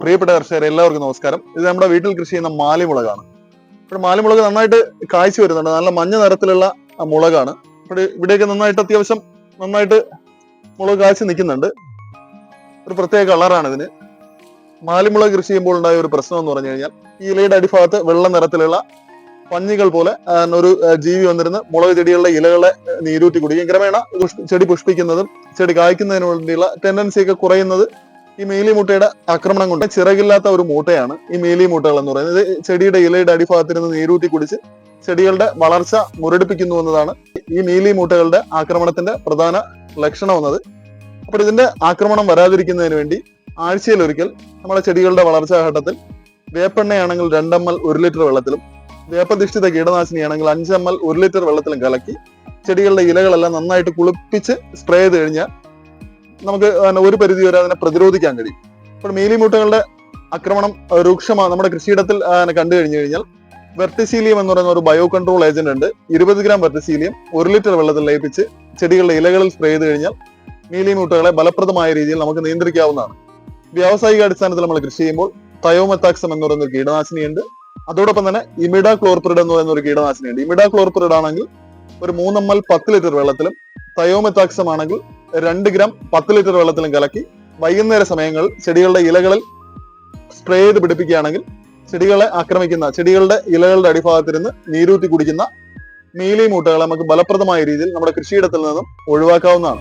പ്രിയപ്പെട്ട കർഷകരെ എല്ലാവർക്കും നമസ്കാരം. ഇത് നമ്മുടെ വീട്ടിൽ കൃഷി ചെയ്യുന്ന മാലിമുളകാണ്. ഇവിടെ മാലിമുളക് നന്നായിട്ട് കാഴ്ച വരുന്നുണ്ട്. നല്ല മഞ്ഞ നിറത്തിലുള്ള മുളകാണ്. ഇവിടെ ഇവിടെയൊക്കെ നന്നായിട്ട് അത്യാവശ്യം നന്നായിട്ട് മുളക് കാഴ്ച നിൽക്കുന്നുണ്ട്. ഒരു പ്രത്യേക കളറാണ് ഇതിന്. മാലിമുളക് കൃഷി ചെയ്യുമ്പോൾ ഉണ്ടായ ഒരു പ്രശ്നം എന്ന് പറഞ്ഞു കഴിഞ്ഞാൽ ഈ ഇലയുടെ അടിഭാഗത്ത് വെള്ള നിറത്തിലുള്ള പഞ്ഞികൾ പോലെ ഒരു ജീവി വന്നിരുന്ന് മുളക് ചെടികളുടെ ഇലകളെ നീരൂറ്റി കുടിക്കും. ക്രമേണ ചെടി പുഷ്പിക്കുന്നതും ചെടി കായ്ക്കുന്നതിന് വേണ്ടിയുള്ള ടെൻഡൻസി ഒക്കെ കുറയുന്നത് ഈ മേലി മുട്ടയുടെ ആക്രമണം കൊണ്ട് ചിറകില്ലാത്ത ഒരു മൂട്ടയാണ് ഈ മേലി മൂട്ടകൾ എന്ന് പറയുന്നത്. ചെടിയുടെ ഇലയുടെ അടിഭാഗത്തിരുന്ന് നീരൂറ്റി കുടിച്ച് ചെടികളുടെ വളർച്ച മുരടിപ്പിക്കുന്നു എന്നതാണ് ഈ മേലി മൂട്ടകളുടെ ആക്രമണത്തിന്റെ പ്രധാന ലക്ഷണം എന്നത്. അപ്പോൾ ഇതിന്റെ ആക്രമണം വരാതിരിക്കുന്നതിന് വേണ്ടി ആഴ്ചയിൽ ഒരിക്കൽ നമ്മുടെ ചെടികളുടെ വളർച്ചാ ഘട്ടത്തിൽ വേപ്പെണ്ണയാണെങ്കിൽ രണ്ടമ്മൽ ഒരു ലിറ്റർ വെള്ളത്തിലും വേപ്പധിഷ്ഠിത കീടനാശിനിയാണെങ്കിൽ അഞ്ചമ്മൽ ഒരു ലിറ്റർ വെള്ളത്തിലും കലക്കി ചെടികളുടെ ഇലകളെല്ലാം നന്നായിട്ട് കുളിപ്പിച്ച് സ്പ്രേ ചെയ്ത് കഴിഞ്ഞാൽ നമുക്ക് ഒരു പരിധി വരെ അതിനെ പ്രതിരോധിക്കാൻ കഴിയും. അപ്പോൾ മീലിമൂട്ടകളുടെ ആക്രമണം രൂക്ഷമാ നമ്മുടെ കൃഷിയിടത്തിൽ കണ്ടു കഴിഞ്ഞു കഴിഞ്ഞാൽ വെർട്ടിസീലിയം എന്ന് പറയുന്ന ഒരു ബയോ കൺട്രോൾ ഏജന്റ് ഉണ്ട്. ഇരുപത് ഗ്രാം വെർട്ടിസീലിയം ഒരു ലിറ്റർ വെള്ളത്തിൽ ലയിപ്പിച്ച് ചെടികളുടെ ഇലകളിൽ സ്പ്രേ ചെയ്ത് കഴിഞ്ഞാൽ മീലിമൂട്ടകളെ ഫലപ്രദമായ രീതിയിൽ നമുക്ക് നിയന്ത്രിക്കാവുന്നതാണ്. വ്യാവസായിക അടിസ്ഥാനത്തിൽ നമ്മൾ കൃഷി ചെയ്യുമ്പോൾ തയോമെത്താക്സം എന്ന് പറയുന്ന ഒരു കീടനാശിനിയുണ്ട് അതോടൊപ്പം തന്നെ ഇമിഡ ക്ലോർപ്രിഡ് എന്ന് പറയുന്ന ഒരു കീടനാശിനിയുണ്ട് ഇമിഡ ക്ലോർപ്രിഡ് ആണെങ്കിൽ ഒരു മൂന്നമ്മൽ പത്ത് ലിറ്റർ വെള്ളത്തിലും തയോമെത്താക്സം ആണെങ്കിൽ രണ്ട് ഗ്രാം പത്ത് ലിറ്റർ വെള്ളത്തിലും കലക്കി വൈകുന്നേര സമയങ്ങളിൽ ചെടികളുടെ ഇലകളിൽ സ്പ്രേ ചെയ്ത് പിടിപ്പിക്കുകയാണെങ്കിൽ ചെടികളെ ആക്രമിക്കുന്ന ചെടികളുടെ ഇലകളുടെ അടിഭാഗത്തിരുന്ന് നീരൂറ്റി കുടിക്കുന്ന മീലി മൂട്ടകളെ നമുക്ക് ഫലപ്രദമായ രീതിയിൽ നമ്മുടെ കൃഷിയിടത്തിൽ നിന്നും ഒഴിവാക്കാവുന്നതാണ്.